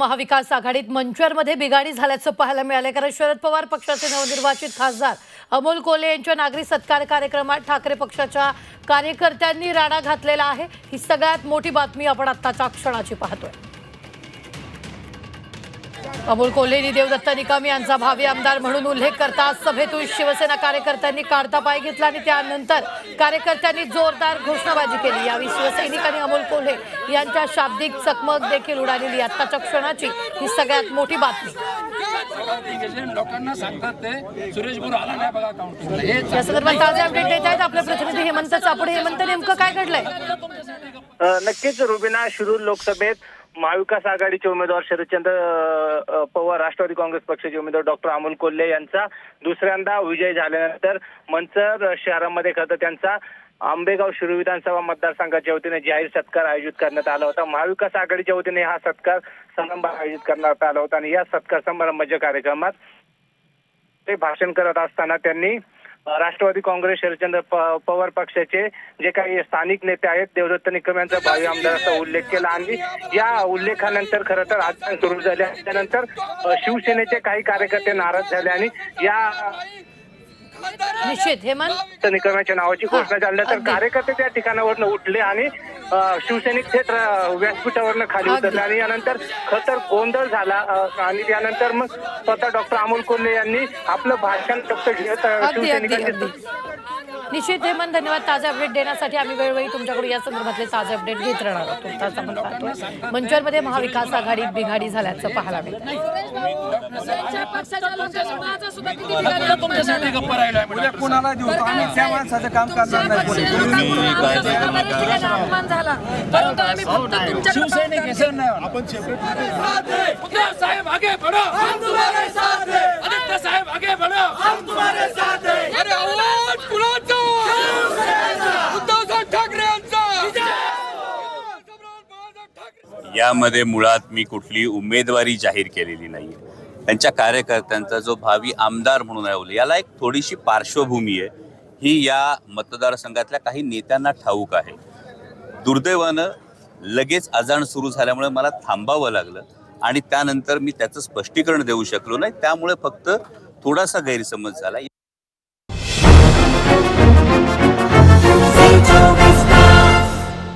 महाविकास आघाडीत मंचरमध्ये बिघाडी झाल्याचं पाहायला मिळालं कारण शरद पवार पक्षाचे नवनिर्वाचित खासदार अमोल कोले यांच्या नागरी सत्कार कार्यक्रमात ठाकरे पक्षाच्या कार्यकर्त्यांनी राडा घातलेला आहे. ही सगळ्यात मोठी बातमी आपण आत्ताच्या क्षणाची पाहतोय. अमोल कोल्हेनी देवदत्त निकम यांचा भावी आमदार म्हणून उल्लेख करताच सभेतून शिवसेना कार्यकर्त्यांनी काढता पाय घेतला आणि त्यानंतर कार्यकर्त्यांनी जोरदार घोषणाबाजी केली. यावेळी शिवसैनिक आणि अमोल कोल्हे यांच्या शाब्दिक चकमक देखील उडालेली. आत्ताच्या क्षणाची ही सगळ्यात मोठी बातमी. लोकांना सांगतात ते सुरेश गुरु आला नाही बघा काउंटर हे या संदर्भात ताजे अपडेट देत आहेत आपले प्रतिनिधी हेमंत चापुडे. हेमंत नेमकं काय घडलंय? नक्कीच रुबिना शिरूर लोकसभेत महाविकास आघाडीचे उमेदवार शरदचंद्र पवार राष्ट्रवादी काँग्रेस पक्षाचे उमेदवार डॉक्टर अमोल कोल्हे यांचा दुसऱ्यांदा विजय झाल्यानंतर मंचर शहरामध्ये खरं तर त्यांचा आंबेगाव शिरू विधानसभा मतदारसंघाच्या वतीने जाहीर सत्कार आयोजित करण्यात आला होता. महाविकास आघाडीच्या वतीने हा सत्कार समारंभ आयोजित करण्यात आला होता आणि या सत्कार समारंभाच्या कार्यक्रमात ते भाषण करत असताना त्यांनी राष्ट्रवादी काँग्रेस शरदचंद्र पवार पक्षाचे जे काही स्थानिक नेते आहेत देवदत्त निकम यांचा भावी आमदाराचा उल्लेख केला आणि या उल्लेखानंतर खरं तर राजकारण सुरू झाले आणि त्यानंतर शिवसेनेचे काही कार्यकर्ते नाराज झाले आणि या निश्चित हेमंत देवदत्त निकम यांच्या नावाची घोषणा झाल्यानंतर अगदी. कार्यकर्ते त्या ठिकाणावरनं उठले आणि शिवसैनिक थेट व्यासपीठावरनं खाली. उतरले आणि यानंतर खरं तर गोंधळ झाला. आणि त्यानंतर मग स्वतः डॉक्टर अमोल कोल्हे यांनी आपलं भाषण फक्त घेत निश्चित हेमंत धन्यवाद. ताजे अपडेट देण्यासाठी आम्ही वेळोवेळी तुमच्याकडून या संदर्भातले ताजे अपडेट घेत राहणार आहोत. मंचरमध्ये महाविकास आघाडीत बिघाडी झाल्याचं पाहायला मिळतं. कोणाला देऊ तो. आम्ही त्या माणसाचं काम करणार नाही. कोणी. शिवसैनिक हे सण नाही होणार. उद्धव साहेब आगे बढ़ो. आदित्य साहेब आगे बढ़ो. अरे आवाज कुणाचा उद्धवसाहेब ठाकरे यांचा. यामध्ये मुळात मी कुठली उमेदवारी जाहीर केलेली नाही त्यांच्या कार्यकर्त्यांचा जो भावी आमदार म्हणून आहे याला एक थोडीशी पार्श्वभूमी आहे. ही या मतदारसंघातल्या काही नेत्यांना ठाऊक आहे. दुर्दैवानं लगेच अजाण सुरू झाल्यामुळे मला थांबावं लागलं आणि त्यानंतर मी त्याचं स्पष्टीकरण देऊ शकलो नाही. त्यामुळे फक्त थोडासा गैरसमज झाला.